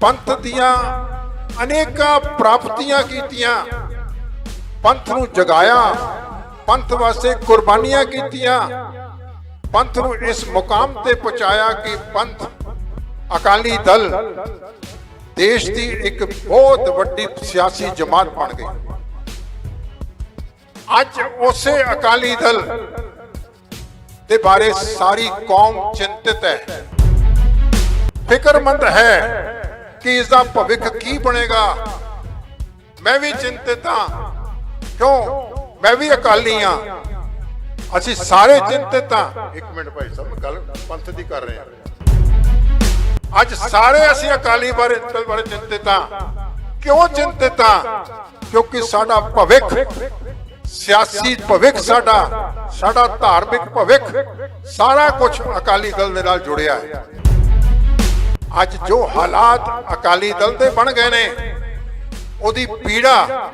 ਪੰਥ ਦੀਆਂ ਅਨੇਕਾਂ ਪ੍ਰਾਪਤੀਆਂ ਕੀਤੀਆਂ, ਪੰਥ ਨੂੰ ਜਗਾਇਆ, ਪੰਥ ਵਾਸਤੇ ਕੁਰਬਾਨੀਆਂ ਕੀਤੀਆਂ, ਪੰਥ ਨੂੰ ਇਸ ਮੁਕਾਮ ਤੇ ਪਹੁੰਚਾਇਆ ਕਿ ਪੰਥ ਅਕਾਲੀ ਦਲ ਦੇਸ਼ ਦੀ ਇੱਕ ਬਹੁਤ ਵੱਡੀ ਸਿਆਸੀ ਜਮਾਤ ਬਣ ਗਈ। ਅੱਜ ਉਸੇ ਅਕਾਲੀ ਦਲ ਦੇ ਬਾਰੇ ਸਾਰੀ ਕੌਮ ਚਿੰਤਿਤ ਹੈ। ਫਿਕਰਮੰਦ ਹੈ ਕਿ ਇਸ ਦਾ ਭਵਿੱਖ ਕੀ ਬਣੇਗਾ? ਮੈਂ ਵੀ ਚਿੰਤਿਤ ਹਾਂ। ਕਿਉਂ? ਮੈਂ ਵੀ ਅਕਾਲੀ ਹਾਂ। ਅਸੀਂ ਸਾਰੇ ਚਿੰਤਿਤ ਹਾਂ। ਇੱਕ ਮਿੰਟ ਭਾਈ ਸਾਹਿਬ ਗੱਲ ਪੰਥ ਦੀ ਕਰ ਰਹੇ। ਹਾਂ ਅੱਜ ਸਾਰੇ ਅਸੀਂ ਅਕਾਲੀ ਬਾਰੇ ਬਾਰੇ ਚਿੰਤਿਤ ਹਾਂ। ਕਿਉਂ ਚਿੰਤਿਤ ਹਾਂ? ਕਿਉਂਕਿ ਸਾਡਾ ਭਵਿੱਖ, ਸਿਆਸੀ ਭਵਿੱਖ ਸਾਡਾ ਸਾਡਾ ਧਾਰਮਿਕ ਭਵਿੱਖ, ਸਾਰਾ ਕੁਝ ਅਕਾਲੀ ਦਲ ਦੇ ਨਾਲ ਜੁੜਿਆ ਹੈ। ਅੱਜ ਜੋ ਹਾਲਾਤ ਅਕਾਲੀ ਦਲ ਦੇ ਬਣ ਗਏ ਨੇ, ਉਹਦੀ ਪੀੜਾ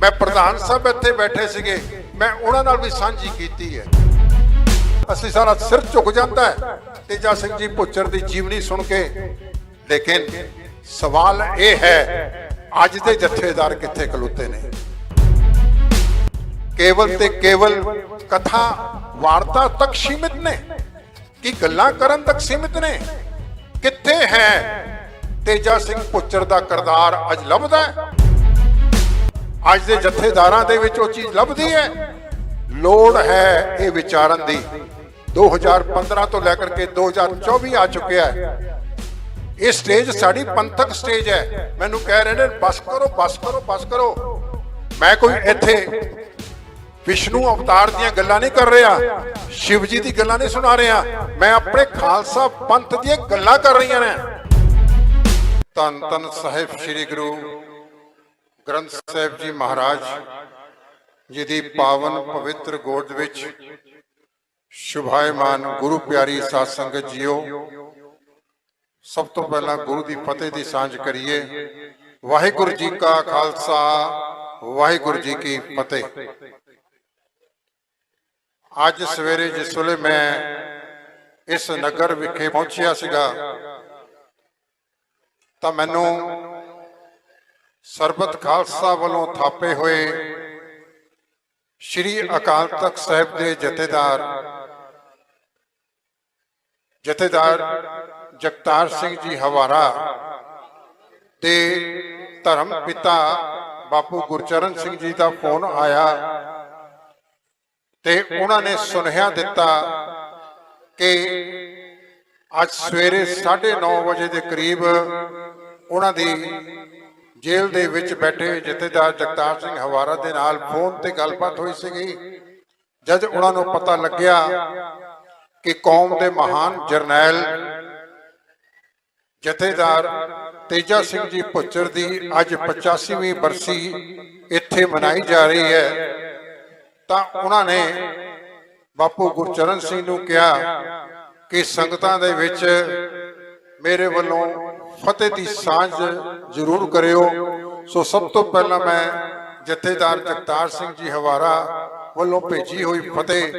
ਮੈਂ ਪ੍ਰਧਾਨ ਸਾਹਿਬ ਇੱਥੇ ਬੈਠੇ ਸੀਗੇ, ਮੈਂ ਉਹਨਾਂ ਨਾਲ ਵੀ ਸਾਂਝੀ ਕੀਤੀ ਹੈ। ਅਸੀਂ ਸਾਰਾ ਸਿਰ ਝੁਕ ਜਾਂਦਾ ਹੈ, ਤੇਜਾ ਸਿੰਘ ਜੀ ਪੁੱਚਰ ਦੀ ਜੀਵਨੀ ਸੁਣ ਕੇ। ਲੇਕਿਨ ਸਵਾਲ ਇਹ ਹੈ, ਅੱਜ ਦੇ ਜਥੇਦਾਰ ਕਿੱਥੇ ਖਲੋਤੇ ਨੇ? ਕੇਵਲ ਤੇ ਕੇਵਲ ਕਥਾ, ਵਾਰਤਾ ਤੱਕ ਸੀਮਿਤ ਨੇ? ਕਿ ਗੱਲਾਂ ਕਰਨ ਤੱਕ ਸੀਮਿਤ ਨੇ? ਕਿੱਥੇ ਹੈ? ਤੇਜਾ ਸਿੰਘ ਪੁੱਚਰ ਦਾ ਕਰਦਾਰ ਅੱਜ ਲੱਭਦਾ ਹੈ। ਅੱਜ ਦੇ ਜਥੇਦਾਰਾਂ ਦੇ ਵਿੱਚ ਉਹ ਚੀਜ਼ ਲੱਭਦੀ ਹੈ। ਲੋੜ ਹੈ ਇਹ ਵਿਚਾਰਨ ਦੀ। 2015 ਤੋਂ ਲੈ ਕਰਕੇ 2024 ਆ ਚੁੱਕਿਆ ਹੈ। ਇਹ ਸਟੇਜ ਸਾਡੀ ਪੰਥਕ ਸਟੇਜ ਹੈ। ਮੈਨੂੰ ਕਹਿ ਰਹੇ ਨੇ, ਬਸ ਕਰੋ ਬਸ ਕਰੋ ਬਸ ਕਰੋ। ਮੈਂ ਕੋਈ ਇੱਥੇ ਵਿਸ਼ਨੂੰ ਅਵਤਾਰ ਦੀਆਂ ਗੱਲਾਂ ਨਹੀਂ ਕਰ ਰਿਹਾ। ਸ਼ਿਵ ਜੀ ਦੀ ਗੱਲਾਂ ਨਹੀਂ ਸੁਣਾ ਰਿਹਾ। ਮੈਂ ਆਪਣੇ ਖਾਲਸਾ ਪੰਥ ਦੀਆਂ ਗੱਲਾਂ ਕਰ ਰਹੀਆਂ ਨੇ। ਤਨ ਤਨ ਸਾਹਿਬ ਸ੍ਰੀ ਗੁਰੂ ਗ੍ਰੰਥ ਸਾਹਿਬ ਜੀ ਮਹਾਰਾਜ ਜੀ ਦੀ ਪਾਵਨ ਪਵਿੱਤਰ ਗੋਦ ਵਿੱਚ ਸ਼ੁਭਾਇਮਾਨ ਗੁਰੂ ਪਿਆਰੀ ਸਾਧ ਸੰਗਤ ਜੀਓ, ਸਭ ਤੋਂ ਪਹਿਲਾਂ ਗੁਰੂ ਦੀ ਫਤਿਹ ਦੀ ਸਾਂਝ ਕਰੀਏ। ਵਾਹਿਗੁਰੂ ਜੀ ਕਾ ਖਾਲਸਾ, ਵਾਹਿਗੁਰੂ ਜੀ ਕੀ ਫਤਿਹ। ਅੱਜ ਸਵੇਰੇ ਜਿਸ ਵੇਲੇ ਮੈਂ ਇਸ ਨਗਰ ਵਿਖੇ ਪਹੁੰਚਿਆ ਸੀਗਾ, ਤਾਂ ਮੈਨੂੰ ਸਰਬਤ ਖਾਲਸਾ ਵੱਲੋਂ ਥਾਪੇ ਹੋਏ ਸ਼੍ਰੀ ਅਕਾਲ ਤਖਤ ਸਾਹਿਬ ਦੇ ਜਥੇਦਾਰ ਜਥੇਦਾਰ ਜਗਤਾਰ ਸਿੰਘ ਜੀ ਹਵਾਰਾ ਤੇ ਧਰਮ ਪਿਤਾ ਬਾਪੂ ਗੁਰਚਰਨ ਸਿੰਘ ਜੀ ਦਾ ਫੋਨ ਆਇਆ ਤੇ ਉਹਨਾਂ ਨੇ ਸੁਨੇਹਾ ਦਿੱਤਾ ਕਿ ਅੱਜ ਸਵੇਰੇ 9:30 ਵਜੇ ਦੇ ਕਰੀਬ ਉਹਨਾਂ ਦੀ ਜੇਲ੍ਹ ਦੇ ਵਿੱਚ ਬੈਠੇ ਜਥੇਦਾਰ ਜਗਤਾਰ ਸਿੰਘ ਹਵਾਰਾ ਦੇ ਨਾਲ ਫੋਨ ਤੇ ਗੱਲਬਾਤ ਹੋਈ ਸੀਗੀ। ਜਦ ਉਹਨਾਂ ਨੂੰ ਪਤਾ ਲੱਗਿਆ ਕਿ ਕੌਮ ਦੇ ਮਹਾਨ ਜਰਨੈਲ ਜਥੇਦਾਰ ਤੇਜਾ ਸਿੰਘ ਜੀ ਪੁੱਚਰ ਦੀ ਅੱਜ 85ਵੀਂ ਬਰਸੀ ਇੱਥੇ ਮਨਾਈ ਜਾ ਰਹੀ ਹੈ ਤਾਂ ਉਹਨਾਂ ਨੇ ਬਾਪੂ ਗੁਰਚਰਨ ਸਿੰਘ ਨੂੰ ਕਿਹਾ ਕਿ ਸੰਗਤਾਂ ਦੇ ਵਿੱਚ ਮੇਰੇ ਵੱਲੋਂ ਫਤਿਹ ਦੀ ਸਾਂਝ ਜ਼ਰੂਰ ਕਰਿਓ। ਸੋ ਸਭ ਤੋਂ ਪਹਿਲਾਂ ਮੈਂ ਜਥੇਦਾਰ ਜਗਤਾਰ ਸਿੰਘ ਜੀ ਹਵਾਰਾ ਵੱਲੋਂ ਭੇਜੀ ਹੋਈ ਫਤਿਹ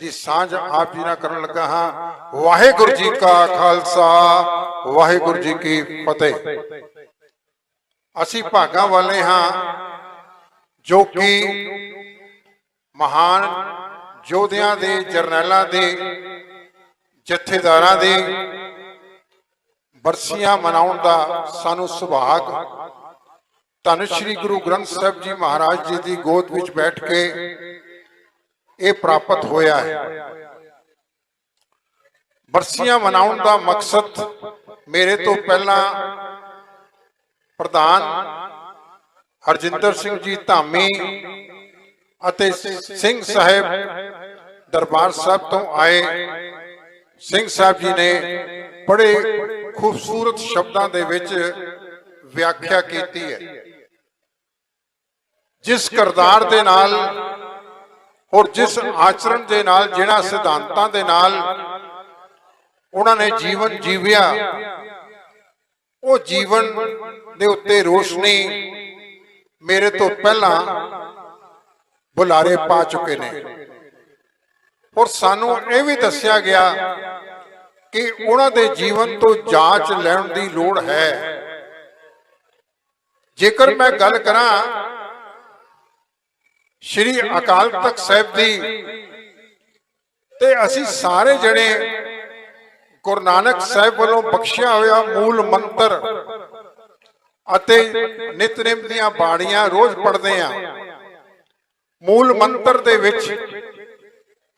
ਦੀ ਸਾਂਝ ਆਪ ਜੀ ਨਾਲ ਕਰਨ ਲੱਗਾ ਹਾਂ। ਵਾਹਿਗੁਰੂ ਜੀ ਕਾ ਖਾਲਸਾ, ਵਾਹਿਗੁਰੂ ਜੀ ਕੀ ਫਤਿਹ। ਅਸੀਂ ਭਾਗਾਂ ਵਾਲੇ ਹਾਂ ਜੋ ਕਿ ਮਹਾਨ ਯੋਧਿਆਂ ਦੇ, ਜਰਨੈਲਾਂ ਦੇ, ਜਥੇਦਾਰਾਂ ਦੇ ਬਰਸੀਆਂ ਮਨਾਉਣ ਦਾ ਸਾਨੂੰ ਸੁਭਾਗ। ਧੰਨ ਸ਼੍ਰੀ ਗੁਰੂ ਗ੍ਰੰਥ ਸਾਹਿਬ ਜੀ ਮਹਾਰਾਜ ਜੀ ਦੀ ਗੋਦ ਵਿੱਚ ਬੈਠ ਕੇ ਇਹ ਪ੍ਰਾਪਤ ਹੋਇਆ ਹੈ। ਬਰਸੀਆਂ ਮਨਾਉਣ ਦਾ ਮਕਸਦ ਮੇਰੇ ਤੋਂ ਪਹਿਲਾਂ ਪ੍ਰਧਾਨ ਹਰਜਿੰਦਰ ਸਿੰਘ ਜੀ ਧਾਮੀ ਅਤੇ ਸਿੰਘ ਸਾਹਿਬ ਦਰਬਾਰ ਸਾਹਿਬ ਤੋਂ ਆਏ। ਸਿੰਘ ਸਾਹਿਬ ਜੀ ਨੇ ਬੜੇ ਖੂਬਸੂਰਤ ਸ਼ਬਦਾਂ ਦੇ ਵਿੱਚ ਵਿਆਖਿਆ ਕੀਤੀ ਹੈ। ਜਿਸ ਕਰਦਾਰ ਦੇ ਨਾਲ ਔਰ ਜਿਸ ਆਚਰਣ ਦੇ ਨਾਲ ਜਿਹੜਾ ਸਿਧਾਂਤਾਂ ਦੇ ਨਾਲ ਉਹਨਾਂ ਨੇ ਜੀਵਨ ਜੀਵਿਆ, ਉਹ ਜੀਵਨ ਦੇ ਉੱਤੇ ਰੋਸ਼ਨੀ ਮੇਰੇ ਤੋਂ ਪਹਿਲਾਂ ਬੁਲਾਰੇ ਪਾ ਚੁੱਕੇ ਨੇ। ਔਰ ਸਾਨੂੰ ਇਹ ਵੀ ਦੱਸਿਆ ਗਿਆ ਕਿ ਉਹਨਾਂ ਦੇ ਜੀਵਨ ਤੋਂ ਜਾਂਚ ਲੈਣ ਦੀ ਲੋੜ ਹੈ। ਜੇਕਰ ਮੈਂ ਗੱਲ ਕਰਾਂ, ਸ਼੍ਰੀ ਅਕਾਲ ਤਖਤ ਸਾਹਿਬ ਦੀ, ਤੇ ਅਸੀਂ ਸਾਰੇ ਜਣੇ ਗੁਰੂ ਨਾਨਕ ਸਾਹਿਬ ਵੱਲੋਂ ਬਖਸ਼ਿਆ ਹੋਇਆ ਮੂਲ ਮੰਤਰ ਅਤੇ ਨਿਤਨੇਮ ਦੀਆਂ ਬਾਣੀਆਂ ਰੋਜ਼ ਪੜ੍ਹਦੇ ਆ ਮੂਲ ਮੰਤਰ ਦੇ ਵਿੱਚ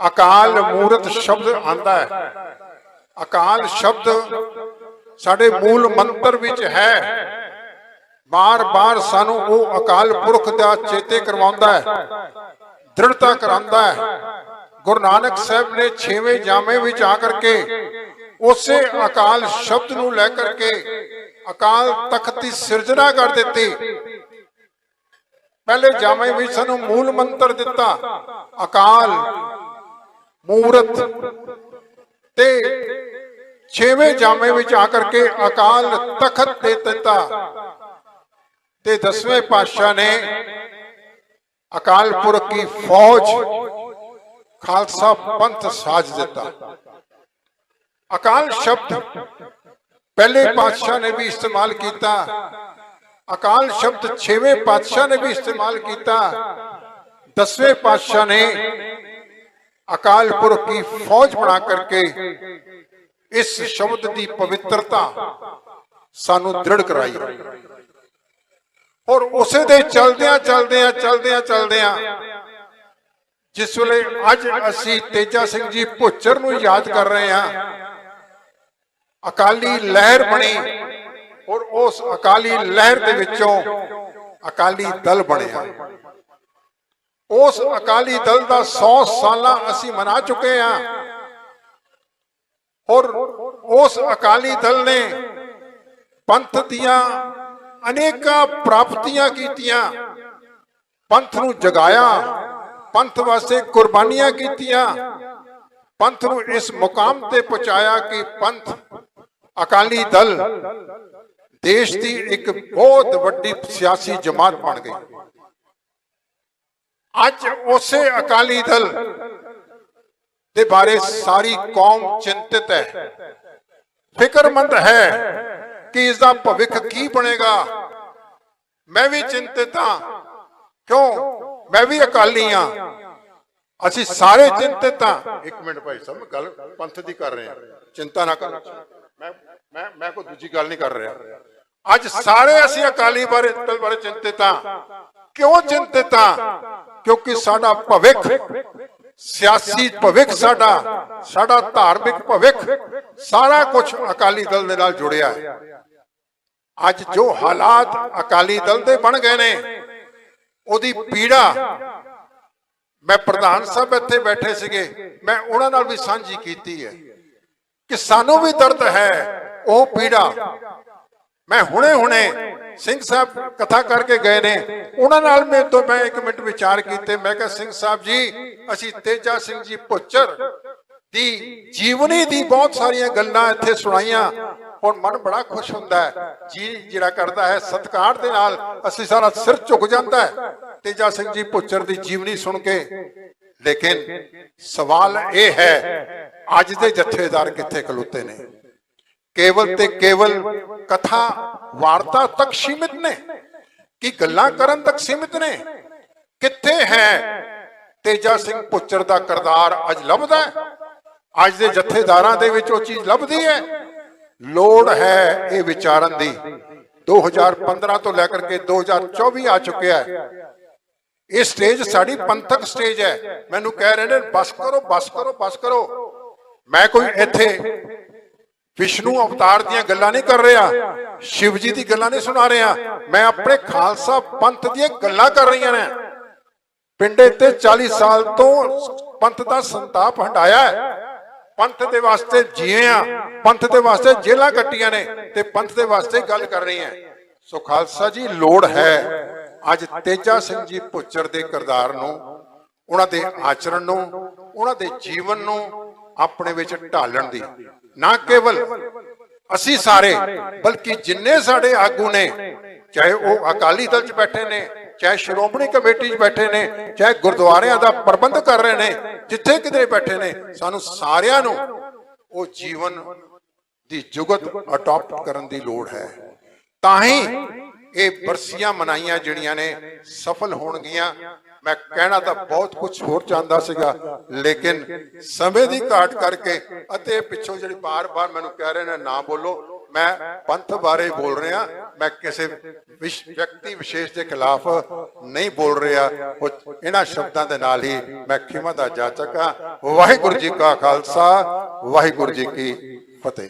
ਅਕਾਲ ਮੂਰਤ ਸ਼ਬਦ ਆਂਦਾ ਹੈ। ਅਕਾਲ ਸ਼ਬਦ ਸਾਡੇ ਮੂਲ ਮੰਤਰ ਵਿੱਚ ਹੈ। ਬਾਰ-ਬਾਰ ਸਾਨੂੰ ਉਹ ਅਕਾਲ ਪੁਰਖ ਦਾ ਚੇਤੇ ਕਰਵਾਉਂਦਾ ਹੈ। ਦ੍ਰਿੜਤਾ ਕਰਾਉਂਦਾ ਹੈ। ਗੁਰੂ ਨਾਨਕ ਸਾਹਿਬ ਨੇ 6ਵੇਂ ਜਾਮੇ ਵਿੱਚ ਆ ਕਰਕੇ ਉਸੇ ਅਕਾਲ ਸ਼ਬਦ ਨੂੰ ਲੈ ਕਰਕੇ ਅਕਾਲ ਤਖਤ ਦੀ ਸਿਰਜਣਾ ਕਰ ਦਿੱਤੀ। ਪਹਿਲੇ ਜਾਮੇ ਵਿੱਚ ਸਾਨੂੰ ਮੂਲ ਮੰਤਰ ਦਿੱਤਾ, ਅਕਾਲ, ਮੂਰਤ। ਤੇ 6ਵੇਂ ਜਾਮੇ ਵਿੱਚ ਆ ਕਰਕੇ ਅਕਾਲ ਤਖਤ ਦੇ ਦਿੱਤਾ। ਤੇ 10ਵੇਂ ਪਾਤਸ਼ਾਹ ਨੇ ਅਕਾਲ ਪੁਰਖ ਦੀ ਫੌਜ, ਖਾਲਸਾ ਪੰਥ ਸਾਜ ਦਿੱਤਾ। ਅਕਾਲ ਸ਼ਬਦ ਪਹਿਲੇ ਪਾਤਸ਼ਾਹ ਨੇ ਵੀ ਇਸਤੇਮਾਲ ਕੀਤਾ। ਅਕਾਲ ਸ਼ਬਦ 6ਵੇਂ ਪਾਤਸ਼ਾਹ ਨੇ ਵੀ ਇਸਤੇਮਾਲ ਕੀਤਾ। 10ਵੇਂ ਪਾਤਸ਼ਾਹ ਨੇ ਅਕਾਲ ਪੁਰਖ ਦੀ ਫੌਜ ਬਣਾ ਕਰਕੇ ਇਸ ਸ਼ਬਦ ਦੀ ਪਵਿੱਤਰਤਾ ਸਾਨੂੰ ਦ੍ਰਿੜ ਕਰਾਈ। ਔਰ ਉਸੇ ਦੇ ਚਲਦਿਆਂ ਚਲਦਿਆਂ ਚਲਦਿਆਂ ਚਲਦਿਆਂ ਜਿਸ ਵੇਲੇ ਅੱਜ ਅਸੀਂ ਤੇਜਾ ਸਿੰਘ ਜੀ ਭੁੱਚਰ ਨੂੰ ਯਾਦ ਕਰ ਰਹੇ ਹਾਂ, ਅਕਾਲੀ ਲਹਿਰ ਬਣੀ। ਔਰ ਉਸ ਅਕਾਲੀ ਲਹਿਰ ਦੇ ਵਿੱਚੋਂ ਅਕਾਲੀ ਦਲ ਬਣਿਆ। ਉਸ ਅਕਾਲੀ ਦਲ ਦਾ 100 ਸਾਲਾਂ ਅਸੀਂ ਮਨਾ ਚੁੱਕੇ ਹਾਂ। ਔਰ ਉਸ ਅਕਾਲੀ ਦਲ ਨੇ ਪੰਥ ਦੀਆਂ ਅਨੇਕਾਂ ਪ੍ਰਾਪਤੀਆਂ ਕੀਤੀਆਂ। ਪੰਥ ਨੂੰ ਜਗਾਇਆ। ਪੰਥ ਵਾਸਤੇ ਕੁਰਬਾਨੀਆਂ ਕੀਤੀਆਂ। ਪੰਥ ਨੂੰ ਇਸ ਮੁਕਾਮ ਤੇ ਪਹੁੰਚਾਇਆ ਕਿ ਪੰਥ ਅਕਾਲੀ ਦਲ ਦੇਸ਼ ਦੀ ਇੱਕ ਬਹੁਤ ਵੱਡੀ ਸਿਆਸੀ ਜਮਾਤ ਬਣ ਗਈ। ਅੱਜ ਉਸੇ ਅਕਾਲੀ ਦਲ ਦੇ ਬਾਰੇ ਸਾਰੀ ਕੌਮ ਚਿੰਤਿਤ ਹੈ। ਫਿਕਰਮੰਦ ਹੈ ਕਿ ਇਸ ਦਾ ਭਵਿੱਖ ਕੀ ਬਣੇਗਾ। ਮੈਂ ਵੀ ਚਿੰਤਿਤ ਹਾਂ। ਕਿਉਂ? ਮੈਂ ਵੀ ਅਕਾਲੀ ਹਾਂ। ਅਸੀਂ ਸਾਰੇ ਚਿੰਤਿਤ ਹਾਂ। ਇੱਕ ਮਿੰਟ ਭਾਈ ਸਾਹਿਬ, ਮੈਂ ਗੱਲ ਪੰਥ ਦੀ ਕਰ ਰਹੇ। ਹਾਂ ਚਿੰਤਾ ਨਾ ਕਰੋ। ਮੈਂ ਮੈਂ ਮੈਂ ਕੋਈ ਦੂਜੀ ਗੱਲ ਨਹੀਂ ਕਰ ਰਿਹਾ। ਅੱਜ ਸਾਰੇ ਅਸੀਂ ਅਕਾਲੀ ਬਾਰੇ ਦਲ ਬਾਰੇ ਚਿੰਤਿਤ ਹਾਂ। ਕਿਉਂ ਚਿੰਤਿਤ ਹਾਂ? ਕਿਉਂਕਿ ਸਾਡਾ ਭਵਿੱਖ ਸਿਆਸੀ ਭਵਿੱਖ ਸਾਡਾ ਸਾਡਾ ਧਾਰਮਿਕ ਭਵਿੱਖ ਸਾਰਾ ਕੁਝ ਅਕਾਲੀ ਦਲ ਦੇ ਨਾਲ ਜੁੜਿਆ ਹੈ। ਅੱਜ ਜੋ ਹਾਲਾਤ ਅਕਾਲੀ ਦਲ ਦੇ ਬਣ ਗਏ ਨੇ, ਉਹਦੀ ਪੀੜਾ ਮੈਂ ਪ੍ਰਧਾਨ ਸਾਹਿਬ ਇੱਥੇ ਬੈਠੇ ਸੀਗੇ, ਮੈਂ ਉਹਨਾਂ ਨਾਲ ਵੀ ਸਾਂਝੀ ਕੀਤੀ ਹੈ ਕਿ ਸਾਨੂੰ ਵੀ ਦਰਦ ਹੈ, ਉਹ ਪੀੜਾ ਮੈਂ ਹੁਣੇ ਹੁਣੇ ਸਿੰਘ ਸਾਹਿਬ ਕਥਾ ਕਰਕੇ ਗਏ ਨੇ। ਉਹਨਾਂ ਨਾਲ ਮੈਂ ਤੋਂ ਮੈਂ ਇੱਕ ਮਿੰਟ ਵਿਚਾਰ ਕੀਤੇ। ਮੈਂ ਕਿਹਾ, ਸਿੰਘ ਸਾਹਿਬ ਜੀ, ਅਸੀਂ ਤੇਜਾ ਸਿੰਘ ਜੀ ਪੁੱਚਰ ਦੀ ਜੀਵਨੀ ਦੀ ਬਹੁਤ ਸਾਰੀਆਂ ਗੱਲਾਂ ਇੱਥੇ ਸੁਣਾਈਆਂ। ਹੁਣ ਮਨ ਬੜਾ ਖੁਸ਼ ਹੁੰਦਾ ਹੈ। ਜੀ ਜਿਹੜਾ ਕਰਦਾ ਹੈ, ਸਤਕਾਰ ਦੇ ਨਾਲ ਅਸੀਂ ਸਾਰਾ ਸਿਰ ਝੁਕ ਜਾਂਦਾ ਹੈ। ਤੇਜਾ ਸਿੰਘ ਜੀ ਪੁੱਚਰ ਦੀ ਜੀਵਨੀ ਸੁਣ ਕੇ। ਲੇਕਿਨ ਸਵਾਲ ਇਹ ਹੈ, ਅੱਜ ਦੇ ਜਥੇਦਾਰ ਕਿੱਥੇ ਖਲੋਤੇ ਨੇ? ਕੇਵਲ ਤੇ ਕੇਵਲ ਕਥਾ ਵਾਰਤਾ ਤੱਕ ਸੀਮਿਤ ਨੇ ਕਿ ਗੱਲਾਂ ਕਰਨ ਤੱਕ ਸੀਮਿਤ ਨੇ ਕਿੱਥੇ ਹੈ? ਤੇਜਾ ਸਿੰਘ ਪੁੱਚਰ ਦਾ ਕਰਤਾਰ ਅੱਜ ਲੱਭਦਾ ਹੈ। ਅੱਜ ਦੇ ਜਥੇਦਾਰਾਂ ਦੇ ਵਿੱਚ ਉਹ ਚੀਜ਼ ਲੱਭਦੀ ਹੈ। ਲੋੜ ਹੈ ਇਹ ਵਿਚਾਰਨ ਦੀ। 2015 ਤੋਂ ਲੈ ਕਰਕੇ 2024 ਆ ਚੁੱਕਿਆ ਹੈ। ਇਹ ਸਟੇਜ ਸਾਡੀ ਪੰਥਕ ਸਟੇਜ ਹੈ। ਮੈਨੂੰ ਕਹਿ ਰਹੇ ਨੇ ਬਸ ਕਰੋ ਬਸ ਕਰੋ ਬਸ ਕਰੋ। ਮੈਂ ਕੋਈ ਇੱਥੇ ਵਿਸ਼ਨੂੰ ਅਵਤਾਰ ਦੀਆਂ ਗੱਲਾਂ ਨਹੀਂ ਕਰ ਰਿਹਾ। ਸ਼ਿਵ ਜੀ ਦੀ ਗੱਲਾਂ ਨਹੀਂ ਸੁਣਾ ਰਿਹਾ। ਮੈਂ ਆਪਣੇ ਖਾਲਸਾ ਪੰਥ ਦੀਆਂ ਗੱਲਾਂ ਕਰ ਰਹੀਆਂ ਨੇ। ਪਿੰਡੇ ਤੇ 40 ਸਾਲ ਤੋਂ ਪੰਥ ਦਾ ਸੰਤਾਪ ਹਟਾਇਆ ਪੰਥ ਦੇ ਵਾਸਤੇ ਜੀਏ ਆ। ਪੰਥ ਦੇ ਵਾਸਤੇ ਜੇਲਾਂ ਕੱਟੀਆਂ ਨੇ ਤੇ ਪੰਥ ਦੇ ਵਾਸਤੇ ਗੱਲ ਕਰ ਰਹੀ ਹੈ। ਸੋ ਖਾਲਸਾ ਜੀ, ਲੋੜ ਹੈ ਅੱਜ ਤੇਜਾ ਸਿੰਘ ਜੀ ਪੁੱਚਰ ਦੇ ਕਿਰਦਾਰ ਨੂੰ, ਉਹਨਾਂ ਦੇ ਆਚਰਣ ਨੂੰ, ਉਹਨਾਂ ਦੇ ਜੀਵਨ ਨੂੰ ਆਪਣੇ ਵਿੱਚ ਢਾਲਣ ਦੀ। ਨਾ ਕੇਵਲ ਅਸੀਂ ਸਾਰੇ, ਬਲਕਿ ਜਿੰਨੇ ਸਾਡੇ ਆਗੂ ਨੇ, ਚਾਹੇ ਉਹ ਅਕਾਲੀ ਦਲ 'ਚ ਬੈਠੇ ਨੇ, ਚਾਹੇ ਸ਼੍ਰੋਮਣੀ ਕਮੇਟੀ 'ਚ ਬੈਠੇ ਨੇ, ਚਾਹੇ ਗੁਰਦੁਆਰਿਆਂ ਦਾ ਪ੍ਰਬੰਧ ਕਰ ਰਹੇ ਨੇ, ਜਿੱਥੇ ਕਿਤੇ ਬੈਠੇ ਨੇ, ਸਾਨੂੰ ਸਾਰਿਆਂ ਨੂੰ ਉਹ ਜੀਵਨ ਦੀ ਜੁਗਤ ਅਡਾਪਟ ਕਰਨ ਦੀ ਲੋੜ ਹੈ। ਤਾਂ ਹੀ ਇਹ ਬਰਸੀਆਂ ਮਨਾਈਆਂ ਜਿਹੜੀਆਂ ਨੇ, ਸਫਲ ਹੋਣਗੀਆਂ। ਮੈਂ ਕਹਿਣਾ ਤਾਂ ਬਹੁਤ ਕੁਝ ਹੋਰ ਚਾਹੁੰਦਾ ਸੀਗਾ, ਲੇਕਿਨ ਸਮੇਂ ਦੀ ਘਾਟ ਕਰਕੇ ਅਤੇ ਪਿੱਛੋਂ ਜਿਹੜੀ ਬਾਰ-ਬਾਰ ਮੈਨੂੰ ਕਹਿ ਰਹੇ ਨੇ, ਨਾ ਬੋਲੋ, ਮੈਂ ਪੰਥ ਬਾਰੇ ਬੋਲ ਰਿਹਾ, ਮੈਂ ਕਿਸੇ ਵਿਅਕਤੀ ਵਿਸ਼ੇਸ਼ ਦੇ ਖਿਲਾਫ ਨਹੀਂ ਬੋਲ ਰਿਹਾ ਇਹਨਾਂ ਸ਼ਬਦਾਂ ਦੇ ਨਾਲ ਹੀ ਮੈਂ ਖਿਮਾ ਦਾ ਜਾਚਕ ਹਾਂ। ਵਾਹਿਗੁਰੂ ਜੀ ਕਾ ਖਾਲਸਾ, ਵਾਹਿਗੁਰੂ ਜੀ ਕੀ ਫਤਿਹ।